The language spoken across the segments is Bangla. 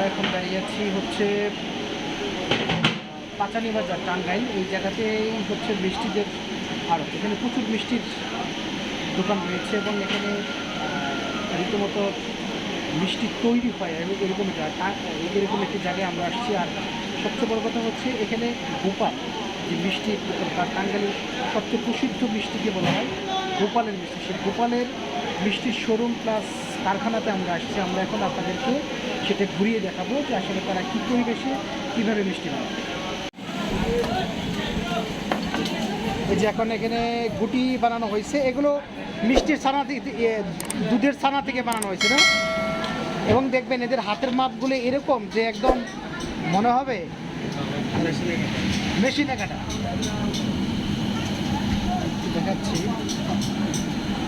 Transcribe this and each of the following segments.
আমরা এখন দাঁড়িয়ে আছি হচ্ছে পাঁচানি বাজার, টাঙ্গাইল। এই জায়গাতেই হচ্ছে মিষ্টিদের আরও এখানে প্রচুর মিষ্টির দোকান রয়েছে এবং এখানে রীতিমতো মিষ্টি তৈরি হয় এরকম এরকম একটি জায়গায় আমরা আসছি। আর সবচেয়ে বড় কথা হচ্ছে এখানে গোপাল যে মিষ্টি বা টাঙ্গাইলের সবচেয়ে প্রসিদ্ধ মিষ্টিকে বলা হয় গোপালের মিষ্টি সেই গোপালের মিষ্টির শোরুম প্লাস কারখানাতে আমরা আসছি, আমরা এখন আপনাদেরকে সেটা ঘুরিয়ে দেখাবো যে আসলে তারা কী পরিবেশে কীভাবে মিষ্টি বানায়। এই যে এখন এখানে গুটি বানানো হয়েছে, এগুলো মিষ্টির ছানা থেকে দুধের ছানা থেকে বানানো হয়েছে না? এবং দেখবেন এদের হাতের মাপগুলো এরকম যে একদম মনে হবে মেশিনে কাটা দেখাচ্ছি।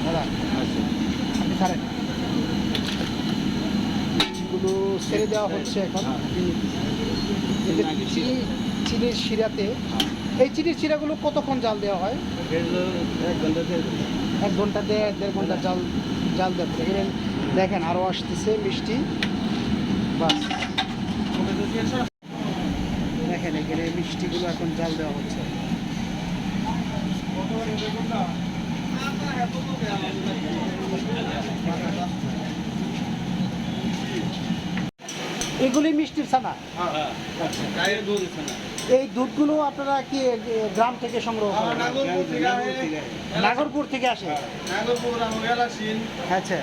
দাদা আপনি মিষ্টিগুলো ছেড়ে দেওয়া হচ্ছে এখন। চিনি, চিনির শিরাতে। এই চিনির শিরাগুলো কতক্ষণ জাল দেওয়া হয়? এক ঘণ্টা দেড় দেড় ঘণ্টা জাল জাল দেওয়া এখানে দেখেন আরও আসতেছে মিষ্টি। বাস। দেখেন এখানে মিষ্টিগুলো এখন জাল দেওয়া হচ্ছে। এগুলি মিষ্টির ছানা। এই দুধগুলো আপনারা কি গ্রাম থেকে সংগ্রহ করেন? নাগরপুর থেকে আসে। আচ্ছা।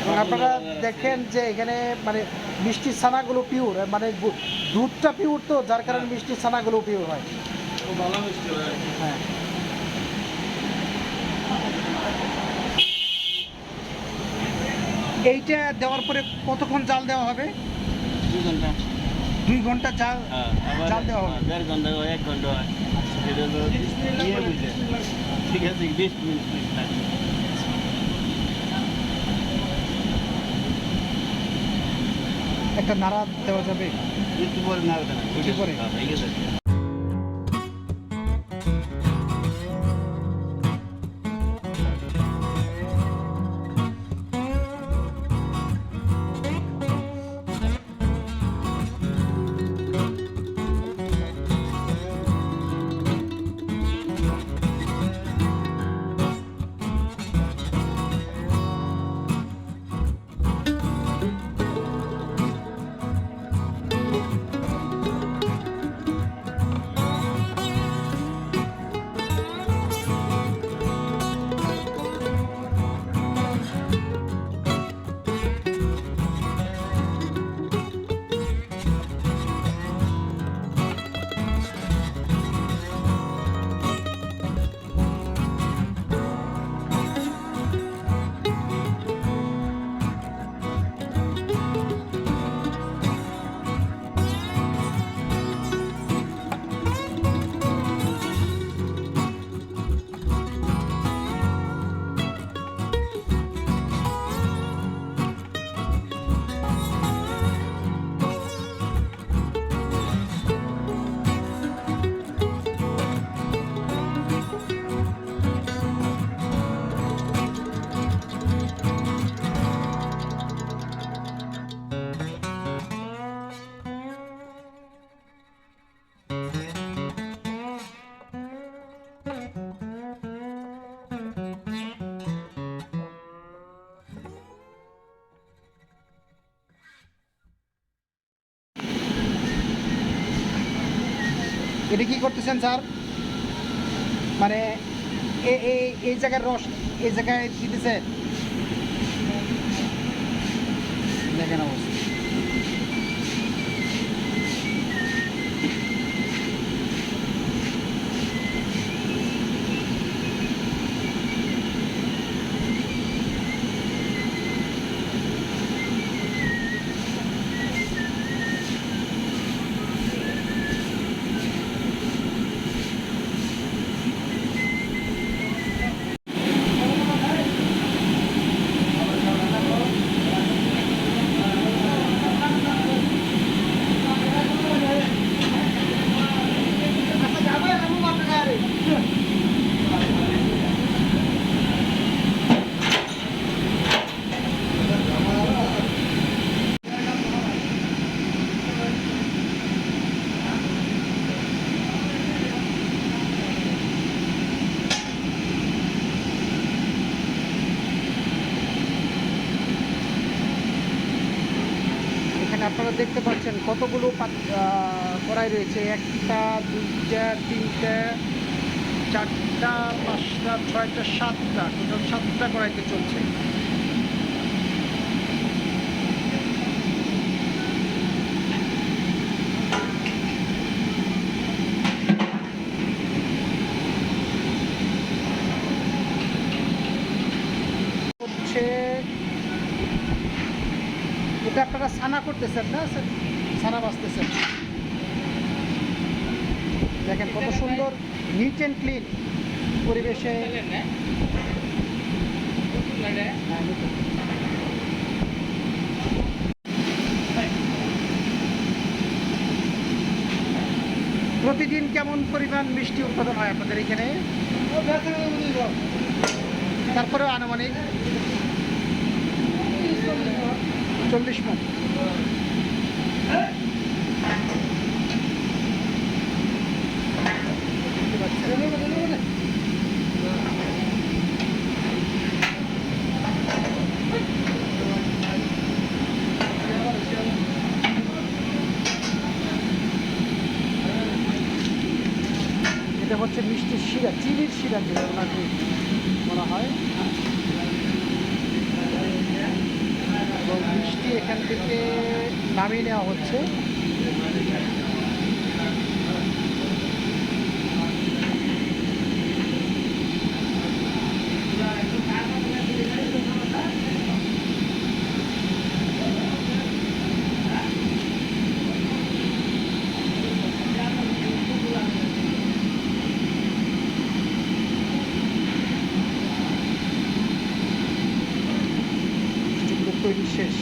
এবং আপনারা দেখেন যে এখানে মানে মিষ্টির ছানাগুলো পিওর মানে দুধটা পিওর তো যার কারণে মিষ্টির ছানাগুলো পিওর হয়। হ্যাঁ। এইটা দেওয়ার পরে কতক্ষণ জাল দেওয়া হবে? দুই ঘণ্টা। জাল জাল দেওয়া হবে। দেড় ঘণ্টা হয় এক ঘণ্টা হয়। ইয়ে ঠিক আছে বিশ মিনিট একটা নাড়া দেওয়া যাবে। একটু পরে না ওটা না একটু এটা কি করতেছেন, স্যার? মানে এ- এ- এই জায়গার রস এই জায়গায় দিতেছে? দেখেন অবস্থা। দেখতে পাচ্ছেন কতগুলো কড়াই রয়েছে। একটা, দুইটা, তিনটা, চারটা, পাঁচটা, ছয়টা, সাতটা। টোটাল সাতটা কড়াইতে চলছে হচ্ছে এটা আপনারা ছানা করতেছেন না? ছানা বাঁচতেছেন। দেখেন কত সুন্দর নিট অ্যান্ড ক্লিন পরিবেশে। প্রতিদিন কেমন পরিমাণ মিষ্টি উৎপাদন হয় আপনাদের এখানে? তারপরে আনুমানিক চল্লিশ মন দেখতে পাচ্ছেন। এটা হচ্ছে মিষ্টির শিরা চিনির শিরা যেটা ওনাকে বলা হয় এবং মিষ্টি এখান থেকে নামিয়ে নেওয়া হচ্ছে শেষ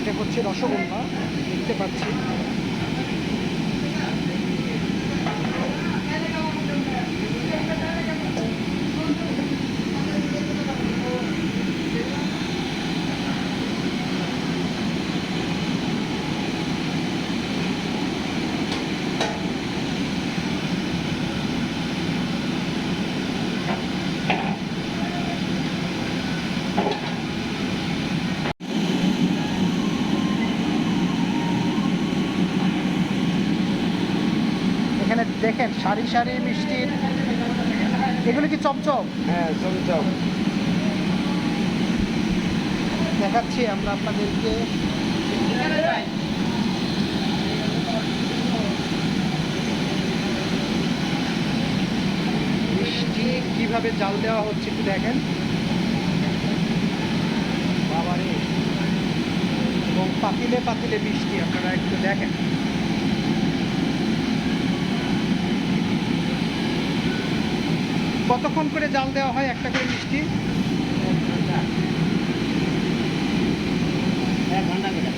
এটা হচ্ছে রসগোল্লা দেখতে পাচ্ছি এখানে দেখেন সারি সারি মিষ্টির এগুলো কি চমচম? হ্যাঁ চমচম। দেখাচ্ছি আমরা আপনাদেরকে। মিষ্টি কীভাবে জাল দেওয়া হচ্ছে একটু দেখেন। বাবারে। এবং পাতিলে পাতিলে মিষ্টি আপনারা একটু দেখেন। কতক্ষণ করে জাল দেওয়া হয়? একটা করে মিষ্টি। এক ঘণ্টা করে?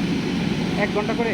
এক ঘণ্টা করে